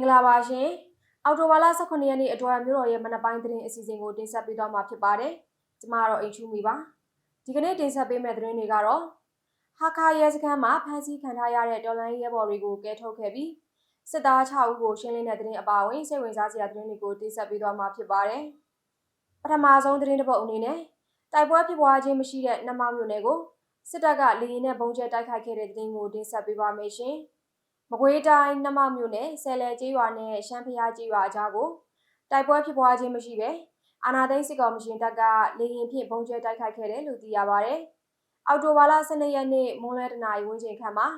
္ဂလာပါရှင်။အော်တိုဘာလ18ရက်နေ့အတွက်မြို့တော်ရဲ့မနက်ပိုင်းသတင်းအစီအစဉ်ကိုတင်ဆက်ပေးသွားမှာဖြစ်ပါတယ်။ကျွန်မကတော့အိမ်ချူမီပါ။ဒီကနေ့တင်ဆက်ပေးမယ့်သတင်းတွေကတော့ဟာခါရဲစခန်းမှာဖမ်းဆီးခံထားရတဲ့တော်လိုင်းရဲဘော်တွေကိုကဲထုတ်ခဲ့ပြီးစစ်သား6ဦးကိုရှင်းလင်းတဲ့သတင်းအပါအဝင်စိတ်ဝင်စားစရာသတင်းတွေကိုတင်ဆက်ပေးသွားမှာဖြစ်ပါတယ်။ပထမဆုံးသတင်းတစ်ပုဒ်အနေနဲ့တိုက်ပွဲဖြစ်ပွားခြင်းမရှိတဲ့နှမမြို့နယ်ကိုစစ်တပ်ကလေရင်နဲ့ပုံကျဲတိုက်ခိုက်ခဲ့တဲ့သတင်းကိုတင်ဆက်ပေးပါမယ်ရှင်။ မကွေးတိုင်းနှမမြို့နယ်ဆယ်လယ်ကျေးရွာနဲ့ရှမ်းဖျားကျေးရွာအကြားကိုတိုက်ပွဲဖြစ်ပွားခြင်းမရှိပဲအာနာသိန်းစစ်ကောင်မရှင်တပ်ကလေရင်ဖြင့်ပုံကျဲတိုက်ခိုက်ခဲ့တယ်လို့သိရပါဗျ။အော်တိုဘာလ12ရက်နေ့မွန်းလယ်တနာရီဝန်းကျင်ခန့်မှာ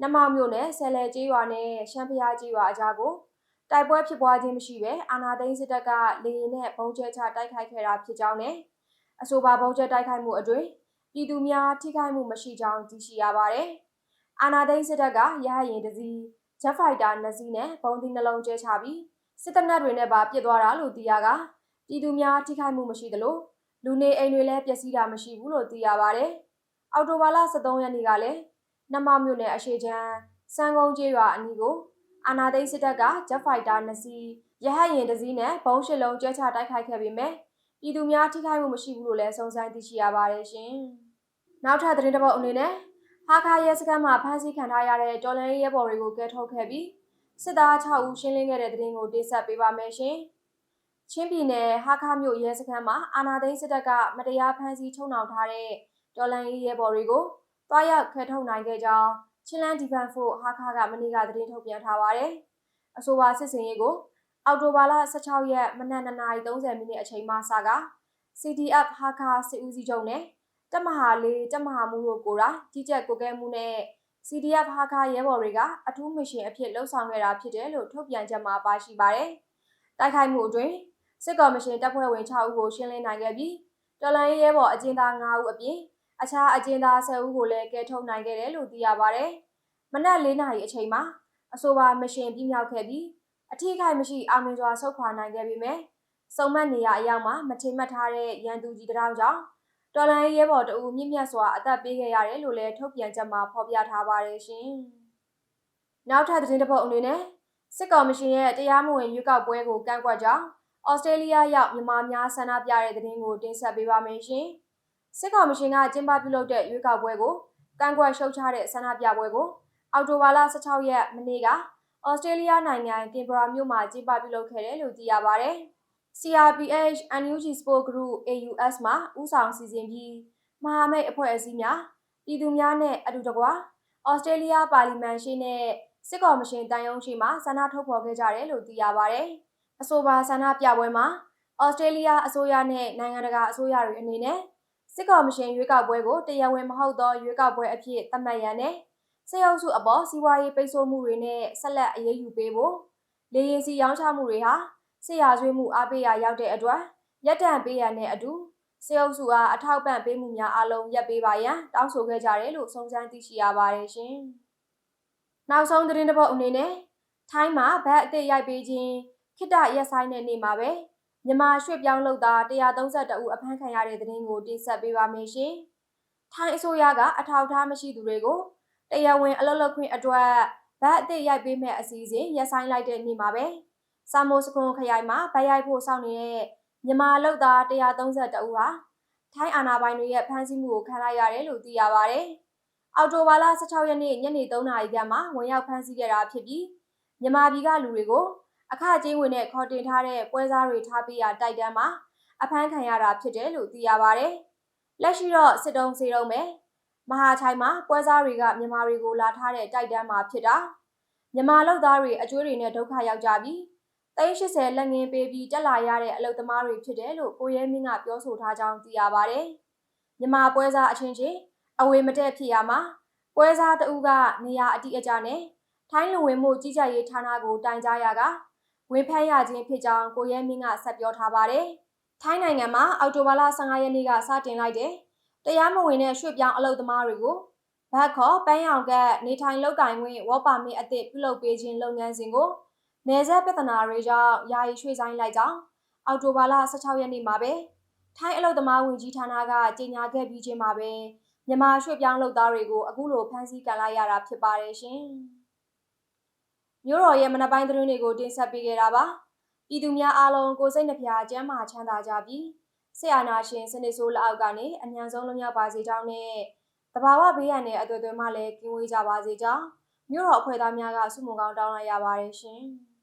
နှမမြို့နယ်ဆယ်လယ်ကျေးရွာနဲ့ရှမ်းဖျားကျေးရွာအကြားကိုတိုက်ပွဲဖြစ်ပွားခြင်းမရှိပဲအာနာသိန်းစစ်တပ်ကလေရင်နဲ့ပုံကျဲချတိုက်ခိုက်ခဲ့တာဖြစ်ကြောင်းနဲ့အဆိုပါပုံကျဲတိုက်ခိုက်မှုအတွင်းပြည်သူများထိခိုက်မှုမရှိကြောင်းသိရှိရပါတယ်။ အာနာသိန်းစစ်တပ်ကရဟရင်တစည်းဂျက်ဖိုက်တာနှစ်စီးနဲ့ဘုံသီးနှလုံးကျဲချပြီးစစ်တပ်နက်တွေနဲ့ပါပစ်သွားတာလို့သိရကပြည်သူများထိခိုက်မှုမရှိသလိုလူနေအိမ်တွေလည်းပျက်စီးတာမရှိဘူးလို့သိရပါတယ်။အော်တိုဘာလ23ရက်နေ့ကလည်းနမမြို့နယ်အရှိချမ်းစံကုန်းကျေးရွာအနီးကိုအာနာသိန်းစစ်တပ်ကဂျက်ဖိုက်တာနှစ်စီးရဟရင်တစည်းနဲ့ဘုံရှစ်လုံးကျဲချတိုက်ခိုက်ခဲ့ပေမဲ့ပြည်သူများထိခိုက်မှုမရှိဘူးလို့လည်းစုံစမ်းသိရှိရပါတယ်ရှင်။နောက်ထပ်သတင်းတစ်ပုဒ်အနေနဲ့ ဟာခါရဲစခန်းမှာဖမ်းဆီးခံထားရတဲ့တော်လန်ရဲဘော်တွေကိုကဲထုတ်ခဲ့ပြီးစစ်သား6ဦးရှင်းလင်းခဲ့တဲ့တဲ့တင်ကိုတင်ဆက်ပေးပါမယ်ရှင်။ချင်းပြည်နယ်ဟာခါမြို့ရဲစခန်းမှာအာနာသိန်းစစ်တပ်ကမတရားဖမ်းဆီးချုံနှောင်ထားတဲ့တော်လန်ရဲဘော်တွေကိုတွားရောက်ခဲထုတ်နိုင်ခဲ့ကြောင်းချင်းလန်းဒီဖန်ဖို့ဟာခါကမနေ့ကသတင်းထုတ်ပြန်ထားပါတယ်။အဆိုပါစစ်စင်ရေးကိုအော်တိုဘာလ16ရက်မနက်2:30မိနစ်အချိန်မှစက CDF ဟာခါစစ်ဦးစီးချုပ်နဲ့ တက်မဟာလေးတက်မဟာမှုတို့ကိုယ်တိုင်ကြီးကြပ်ကိုကဲမှုနဲ့ CDF ဟာခါရဲဘော်တွေကအထူးမရှင်အဖြစ်လှုပ်ဆောင်ခဲ့တာဖြစ်တယ်လို့ထုတ်ပြန်ချက်မှာပါရှိပါတယ်။တိုက်ခိုက်မှုအတွင်းစစ်ကော်မရှင်တပ်ဖွဲ့ဝင်6ဦးကိုရှင်းလင်းနိုင်ခဲ့ပြီးတော်လိုင်းရဲဘော်အကျဉ်းသား9ဦးအပြင်အခြားအကျဉ်းသား10ဦးကိုလည်းကဲထုတ်နိုင်ခဲ့တယ်လို့သိရပါတယ်။မနက်၄နာရီအချိန်မှာအဆိုပါမရှင်ပြမြောက်ခဲ့ပြီးအထီးခိုင်မရှိအောင်မြင်စွာဆုတ်ခွာနိုင်ခဲ့ပေမဲ့စုံမတ်နေရအရောက်မှာမထိမှတ်ထားတဲ့ရန်သူကြီးတရောင်းကြောင့် တော်လန်ရဲဘော်တအူမြင့်မြတ်စွာအသက်ပေးခဲ့ရတယ်လို့လည်းထုတ်ပြန်ချက်မှာဖော်ပြထားပါတယ်ရှင်။နောက်ထပ်သတင်းတစ်ပုဒ်အနေနဲ့စစ်ကောင်မရှင်ရဲ့တရားမဝင်ရွေးကောက်ပွဲကိုကန့်ကွက်ကြောင်းဩစတြေးလျရောက်မြန်မာများဆန္ဒပြတဲ့သတင်းကိုတင်ဆက်ပေးပါမယ်ရှင်။စစ်ကောင်မရှင်ကကျင်းပပြုလုပ်တဲ့ရွေးကောက်ပွဲကိုကန့်ကွက်ရှုတ်ချတဲ့ဆန္ဒပြပွဲကိုအောက်တိုဘာလ16ရက်မနေ့ကဩစတြေးလျနိုင်ငံကင်ဘရာမြို့မှာကျင်းပပြုလုပ်ခဲ့တယ်လို့သိရပါဗျ။ CRPH NUG Sport Group AUS မှာဥဆောင်စီစဉ်ပြီးမဟာမိတ်အဖွဲ့အစည်းများပြည်သူများနဲ့အတူတကွဩစတြေးလျပါလီမန်ရှိနဲ့စစ်ကော်မရှင်တန်ယုံရှိမှဆန္ဒထုတ်ဖော်ခဲ့ကြတယ်လို့သိရပါဗျ။အဆိုပါဆန္ဒပြပွဲမှာဩစတြေးလျအစိုးရနဲ့နိုင်ငံတကာအစိုးရတွေအနေနဲ့စစ်ကော်မရှင်ရွေးကောက်ပွဲကိုတရားဝင်မဟုတ်သောရွေးကောက်ပွဲအဖြစ်သတ်မှတ်ရန်နဲ့စစ်အုပ်စုအပေါ်စီးပွားရေးပိတ်ဆို့မှုတွေနဲ့ဆက်လက်အရေးယူပေးဖို့လေရင်စီရောင်းချမှုတွေဟာ ဆရာဆွေးမှုအားပေးရာရောက်တဲ့အတွက်ရက်တံပေးရတဲ့အတူစေအုပ်စုအားအထောက်ပံ့ပေးမှုများအလုံးရပ်ပေးပါရန်တောင်းဆိုခဲ့ကြတယ်လို့စုံစမ်းသိရှိရပါတယ်ရှင်။နောက်ဆုံးသတင်းတစ်ပုဒ်အနေနဲ့ထိုင်းမှာဗတ်အသစ်ရိုက်ပေးခြင်းခိတရက်ဆိုင်တဲ့နေ့မှာပဲမြန်မာရွှေ့ပြောင်းလုပ်သား132ဦးအဖမ်းခံရတဲ့သတင်းကိုတင်ဆက်ပေးပါမယ်ရှင်။ထိုင်းအစိုးရကအထောက်အထားမရှိသူတွေကိုတရားဝင်အလုပ်လုပ်ခွင့်အတွက်ဗတ်အသစ်ရိုက်ပေးမဲ့အစီအစဉ်ရက်ဆိုင်လိုက်တဲ့နေ့မှာပဲ စာမိုစကွန်ခရိုင်မှာဗရိုက်ဖို့စောင့်နေတဲ့မြန်မာလုပ်သား132ဦးဟာထိုင်းအာဏာပိုင်တွေရဲ့ဖမ်းဆီးမှုကိုခံလိုက်ရတယ်လို့သိရပါဗျ။အော်တိုဘာလ16ရက်နေ့ညနေ3နာရီခန့်မှာဝင်ရောက်ဖမ်းဆီးခဲ့တာဖြစ်ပြီးမြန်မာပြည်ကလူတွေကိုအခကြေးဝင်နဲ့ခေါ်တင်ထားတဲ့ပွဲစားတွေထားပေးရာတိုက်တန်းမှာအဖမ်းခံရတာဖြစ်တယ်လို့သိရပါဗျ။လက်ရှိတော့စစ်တုံးစေတုံးပဲမဟာချိုင်မှာပွဲစားတွေကမြန်မာတွေကိုလာထားတဲ့တိုက်တန်းမှာဖြစ်တာမြန်မာလုပ်သားတွေအကျွေးတွေနဲ့ဒုက္ခရောက်ကြပြီး 380လက်ငင်းပေးပြီးတက်လာရတဲ့အလုပ်သမားတွေဖြစ်တယ်လို့ကိုရဲမင်းကပြောဆိုထားကြောင်းသိရပါဗျ။မြမပွဲစားအချင်းချင်းအဝေမတက်ဖြစ်ရမှာပွဲစားတဦးကနေရာအတိအကျနဲ့ထိုင်းလူဝင်မှုကြီးကြပ်ရေးဌာနကိုတိုင်ကြားရကဝင်ဖမ်းရခြင်းဖြစ်ကြောင်းကိုရဲမင်းကဆက်ပြောထားပါတယ်။ထိုင်းနိုင်ငံမှာအောက်တိုဘာလ15ရက်နေ့ကစတင်လိုက်တဲ့တရားမဝင်တဲ့ရွှေ့ပြောင်းအလုပ်သမားတွေကိုဘတ်ခေါ်ပန်းရောင်ကနေထိုင်လောက်ကင်ခွင့်ဝေါ်ပါမစ်အသစ်ပြုလုပ်ပေးခြင်းလုပ်ငန်းစဉ်ကို နယ်စပ်ပြဿနာတွေကြောင့်ယာယီရွှေ့ဆိုင်းလိုက်ကြောင်းအောက်တိုဘာလ16ရက်နေ့မှာပဲထိုင်းအလုပ်သမားဝန်ကြီးဌာနကကြေညာခဲ့ပြီးချင်းမှာပဲမြန်မာရွှေ့ပြောင်းလုပ်သားတွေကိုအခုလိုဖမ်းဆီးကန်လိုက်ရတာဖြစ်ပါတယ်ရှင်။မြို့တော်ရဲ့မနက်ပိုင်းသတင်းတွေကိုတင်ဆက်ပေးခဲ့တာပါပြည်သူများအားလုံးကိုယ်စိတ်နှပြကျန်းမာချမ်းသာကြပြီးဆရာနာရှင်စနစ်ဆိုးလက်အောက်ကနေအမြန်ဆုံးလွတ်မြောက်ပါစေကြောင်းနဲ့တဘာဝဘေးရန်နဲ့အသွယ်သွယ်မှလည်းကင်းဝေးကြပါစေကြောင်းမြို့တော်အဖွဲ့သားများကဆုမွန်ကောင်းတောင်းလိုက်ရပါတယ်ရှင်။